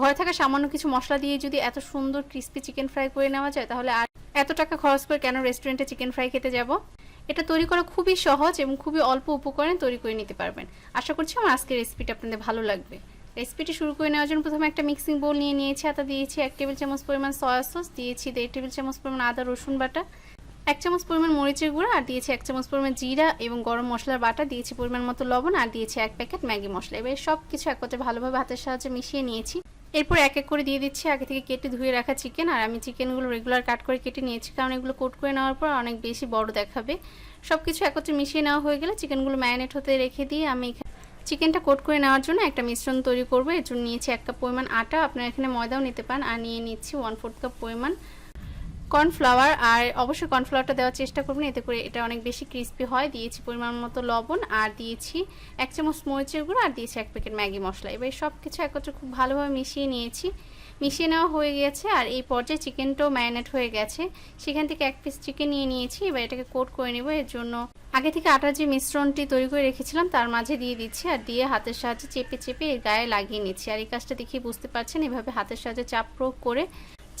ঘরে থাকা সামান্য কিছু মশলা দিয়ে যদি এত সুন্দর ক্রিস্পি চিকেন ফ্রাই করে নেওয়া যায়, তাহলে আর এত টাকা খরচ করে কেন রেস্টুরেন্টে চিকেন ফ্রাই খেতে যাব? এটা তৈরি করা খুবই সহজ এবং খুবই অল্প উপকরণে তৈরি করে নিতে পারবেন। আশা করছি আমার আজকের রেসিপিটা আপনাদের ভালো লাগবে। রেসিপিটি শুরু করে নেওয়ার জন্য প্রথমে একটা মিক্সিং বোল নিয়ে নিয়েছি আতা দিয়েছি এক টেবিল চামচ পরিমাণ সয়া সস দিয়েছি দেড় টেবিল চামচ পরিমাণ আদা, রসুন বাটা, এক চামচ পরিমাণ মরিচের গুঁড়া, আর দিয়েছি এক চামচ পরিমাণ জিরা এবং গরম মশলার বাটা, দিয়েছি পরিমাণ মতো লবণ, আর দিয়েছি এক প্যাকেট ম্যাগি মশলা। এবার সব কিছু একত্রে ভালোভাবে হাতের সাহায্যে মিশিয়ে নিয়েছি। এরপর এক এক করে দিয়ে দিচ্ছি। আগে থেকে কেটে ধুয়ে রাখা চিকেন আর আমি চিকেনগুলো রেগুলার কাট করে কেটে নিয়েছি। কারণ এগুলো কোট করে নেওয়ার পর অনেক বেশি বড় দেখাবে। সব কিছু একত্রে মিশিয়ে নেওয়া হয়ে গেলে চিকেনগুলো ম্যারিনেট হতে রেখে দিয়ে আমি চিকেনটা কোট করে নেওয়ার জন্য একটা মিশ্রণ তৈরি করব। এর জন্য নিয়েছি এক কাপ পরিমাণ আটা। আপনারা এখানে ময়দাও নিতে পারেন। আর নিয়ে নিচ্ছি ওয়ান ফোর্থ কাপ পরিমাণ কর্নফ্লাওয়ার, আর অবশ্যই কর্নফ্লাওয়ারটা দেওয়ার চেষ্টা করবেন, এতে করে এটা অনেক বেশি ক্রিস্পি হয়। দিয়েছি পরিমাণ মতো লবণ, আর দিয়েছি এক চামচ মরিচের গুঁড়ো, আর দিয়েছি এক প্যাকেট ম্যাগি মশলা। এবার সব কিছু একত্রে খুব ভালোভাবে মিশিয়ে নিয়েছি। মিশিয়ে নেওয়া হয়ে গেছে, আর এই পর্যায়ে চিকেনটাও ম্যারিনেট হয়ে গেছে। সেখান থেকে এক পিস চিকেন নিয়ে নিয়েছি, এবার এটাকে কোট করে নেব। এর জন্য আগে থেকে আটার যে মিশ্রণটি তৈরি করে রেখেছিলাম, তার মাঝে দিয়ে দিচ্ছি, আর দিয়ে হাতের সাহায্যে চেপে চেপে এর গায়ে লাগিয়ে নিচ্ছি। আর এই কাজটা দেখিয়ে বুঝতে পারছেন, এভাবে হাতের সাহায্যে চাপ প্রয়োগ করে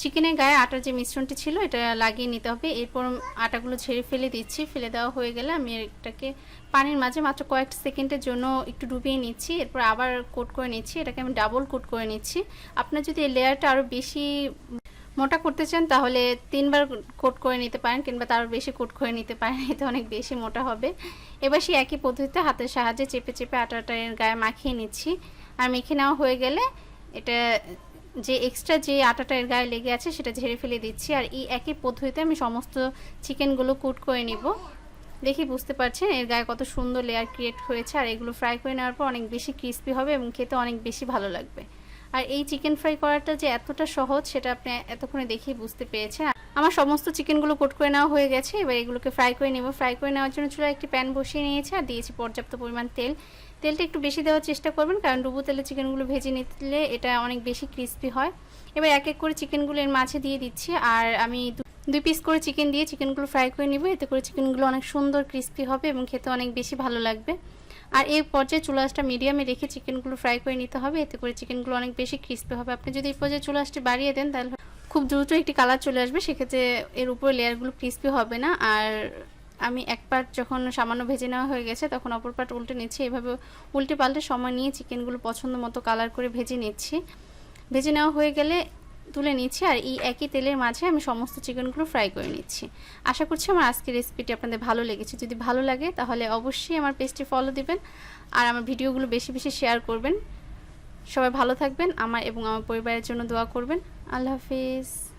চিকেনের গায়ে আটার যে মিশ্রণটি ছিল, এটা লাগিয়ে নিতে হবে। এরপর আটাগুলো ঝেড়ে ফেলে দিচ্ছি। ফেলে দেওয়া হয়ে গেলে আমি এটাকে পানির মাঝে মাত্র কয়েক সেকেন্ডের জন্য একটু ডুবিয়ে নিচ্ছি। এরপর আবার কোট করে নিচ্ছি। এটাকে আমি ডাবল কোট করে নিচ্ছি। আপনার যদি এই লেয়ারটা আরও বেশি মোটা করতে চান, তাহলে তিনবার কোট করে নিতে পারেন, কিংবা তারও বেশি কোট করে নিতে পারেন। এতে অনেক বেশি মোটা হবে। এবার সেই একই পদ্ধতিতে হাতের সাহায্যে চেপে চেপে আটাটা গায়ে মাখিয়ে নিচ্ছি। আর মেখে নেওয়া হয়ে গেলে এটা যে এক্সট্রা যে আটাটা এর গায়ে লেগে আছে সেটা ঝেড়ে ফেলে দিচ্ছি। আর এই একই পদ্ধতিতে আমি সমস্ত চিকেনগুলো কুট করে নিব। দেখি বুঝতে পারছেন, এর গায়ে কত সুন্দর লেয়ার ক্রিয়েট হয়েছে। আর এগুলো ফ্রাই করে নেওয়ার পর অনেক বেশি ক্রিস্পি হবে এবং খেতে অনেক বেশি ভালো লাগবে। আর এই চিকেন ফ্রাই করাটা যে এতটা সহজ, সেটা আপনি এতক্ষণে দেখেই বুঝতে পেরেছেন। আমার সমস্ত চিকেনগুলো কোট করে নেওয়া হয়ে গেছে। এবার এগুলোকে ফ্রাই করে নেব। ফ্রাই করে নেওয়ার জন্য চুলা একটি প্যান বসিয়ে নিয়েছি আর দিয়েছি পর্যাপ্ত পরিমাণ তেল। তেলটা একটু বেশি দেওয়ার চেষ্টা করবেন, কারণ ডুবো তেলে চিকেনগুলো ভেজে নিলে এটা অনেক বেশি ক্রিস্পি হয়। এবার এক এক করে চিকেনগুলো এর মাঝে দিয়ে দিচ্ছি, আর আমি দুই পিস করে চিকেন দিয়ে চিকেনগুলো ফ্রাই করে নিব। এতে করে চিকেনগুলো অনেক সুন্দর ক্রিস্পি হবে এবং খেতে অনেক বেশি ভালো লাগবে। আর এই পর্যায়ে চুলাশটা মিডিয়ামে রেখে চিকেনগুলো ফ্রাই করে নিতে হবে। এতে করে চিকেনগুলো অনেক বেশি ক্রিস্পি হবে। আপনি যদি এই পর্যায়ে চুলাশটি বাড়িয়ে দেন, তাহলে খুব দ্রুত একটি কালার চলে আসবে। সেক্ষেত্রে এর উপরে লেয়ারগুলো ক্রিস্পি হবে না। আর আমি এক পার্ট যখন সামান্য ভেজে নেওয়া হয়ে গেছে, তখন অপর পার্ট উল্টে নিচ্ছি। এভাবে উল্টে পাল্টে সময় নিয়ে চিকেনগুলো পছন্দ মতো কালার করে ভেজে নিচ্ছি। ভেজে নেওয়া হয়ে গেলে তুলে নিচ্ছি আর এই একই তেলের মাঝে আমি সমস্ত চিকেনগুলো ফ্রাই করে নিচ্ছি। আশা করছি আমার আজকের রেসিপিটি আপনাদের ভালো লেগেছে। যদি ভালো লাগে তাহলে অবশ্যই আমার পেজটি ফলো দিবেন আর আমার ভিডিওগুলো বেশি বেশি শেয়ার করবেন। সবাই ভালো থাকবেন, আমার এবং আমার পরিবারের জন্য দোয়া করবেন। আল্লাহ হাফিজ।